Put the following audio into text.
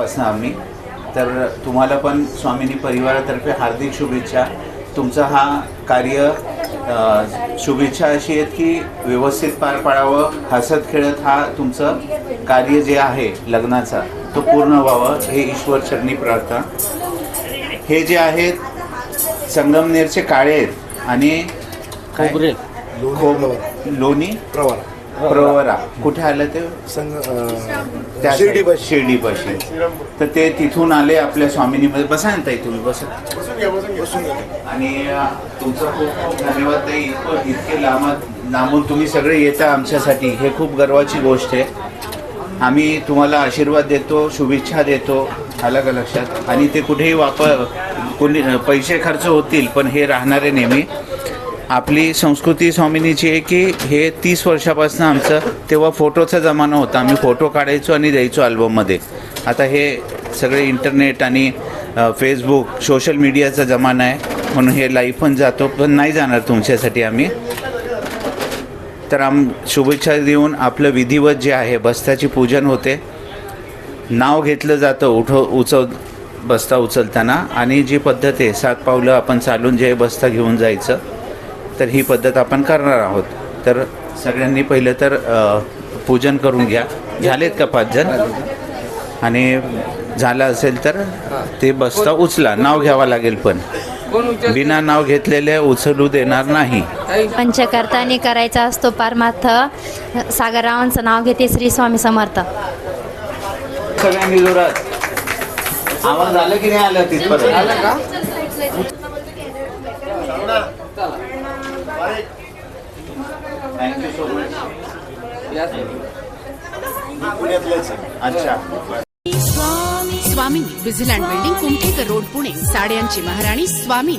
पासून आम्ही. तर तुम्हाला पण स्वामिनी परिवारातर्फे हार्दिक शुभेच्छा. तुमचा हा कार्य शुभेच्छा अशी आहेत की व्यवस्थित पार पाडावं. हसत खेळत हा तुमचं कार्य जे आहे लग्नाचा तो पूर्ण व्हावं. हे ईश्वर चरणी प्रार्थना. हे जे आहेत संगमनेरचे काळे आहेत आणि काय? खोबरे. खोब लोणी? प्रवारा. प्रवरा कुठे आलं ते? त्या शिर्डी बस. शिर्डीपाशी तर ते तिथून आले आपल्या स्वामिनीमध्ये. बसा ना ताई तुम्ही बसा. बसून घ्या. आणि तुमचं खूप खूप धन्यवाद ताई. इतकं इतके लांब लांबून तुम्ही सगळे येता आमच्यासाठी. हे खूप गर्वाची गोष्ट आहे. आम्ही तुम्हाला आशीर्वाद देतो शुभेच्छा देतो. आलं का लक्षात? आणि ते कुठेही वापर कोणी पैसे खर्च होतील पण हे राहणारे नेहमी. आपली संस्कृती स्वामिनीची आहे की हे तीस वर्षापासून आमचं तेव्हा फोटोचा जमाना होता. आम्ही फोटो काढायचो आणि द्यायचो अल्बममध्ये. आता हे सगळे इंटरनेट आणि फेसबुक सोशल मीडियाचा जमाना आहे. म्हणून हे लाईव्ह पण जातो पण नाही जाणार तुमच्यासाठी आम्ही. तर आम शुभेच्छा देऊन आपलं विधिवत जे आहे बस्त्याची पूजन होते. नाव घेतलं जातं उठव उचव बस्ता उचलताना. आणि जी पद्धत आहे सात पावलं आपण चालून जे बस्ता घेऊन जायचं. तर ही पद्धत आपण करणार आहोत. तर सगळ्यांनी पहिलं तर पूजन करून घ्या. झालेत का पाच जण आणि झालं असेल तर ते बस्ता उचला. नाव घ्यावं लागेल पण. बिना नाव घेतलेले उचलू देणार नाही. पंचकर्तानी करायचा असतो परमार्थ. सागररावांचं नाव घेते श्री स्वामी समर्थ. सगळ्यांनी जोरात. आवाज आलं की नाही आलं तिथपर्यंत? थँक्यू सो मच पुण्यातलेच आहे. अच्छा स्वामी विझिलँड बिल्डिंग कुमठेकर रोड पुणे. साड्यांची महाराणी स्वामी.